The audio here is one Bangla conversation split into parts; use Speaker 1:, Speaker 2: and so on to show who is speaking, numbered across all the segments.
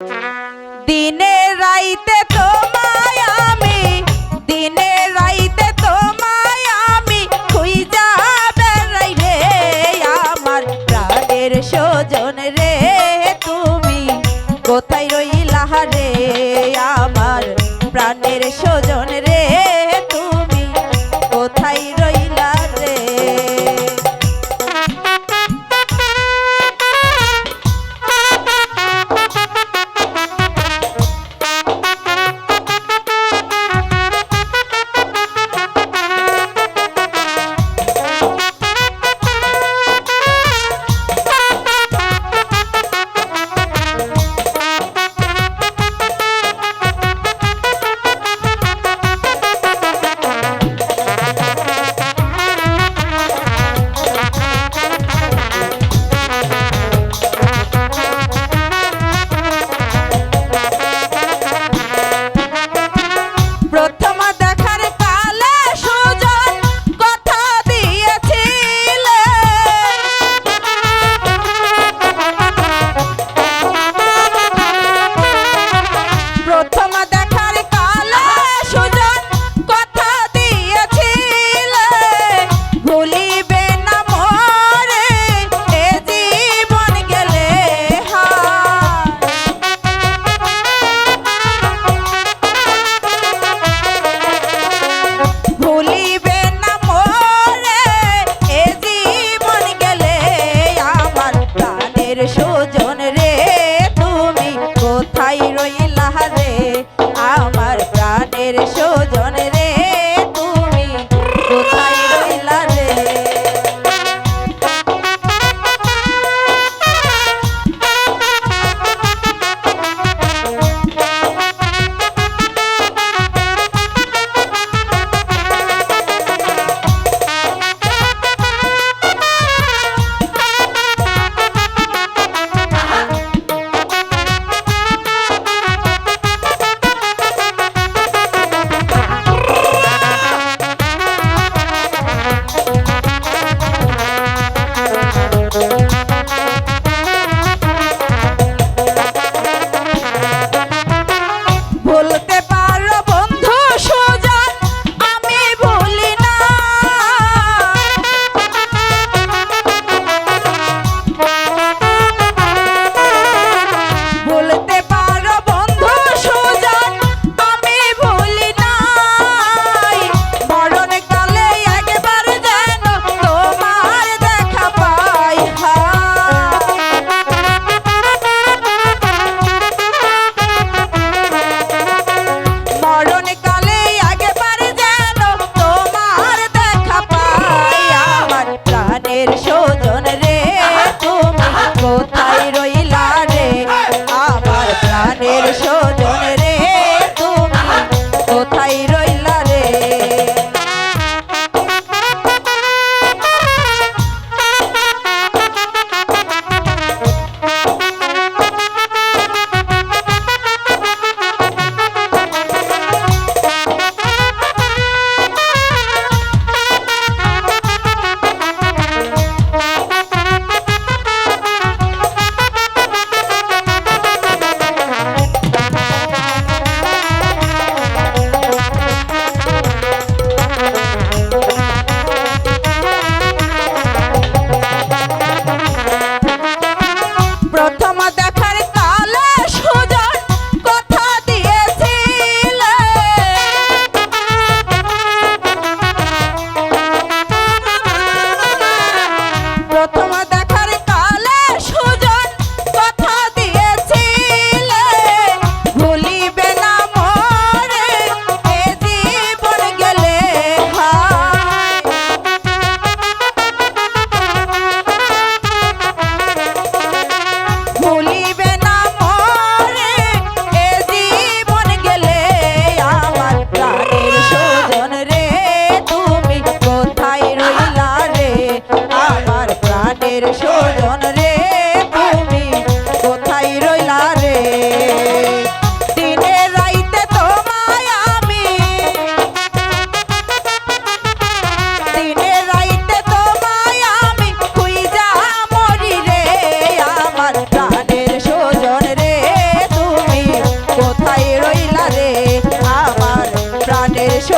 Speaker 1: দিনে রাইতে তোমায় আমি, দিনে রাইতে তোমায় আমি খুই যাবে রে আমার প্রাণের সজন রে তুমি। কোথায় রইলা রে আমার প্রাণের সজন রে সুযোগ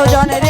Speaker 1: সুজন রে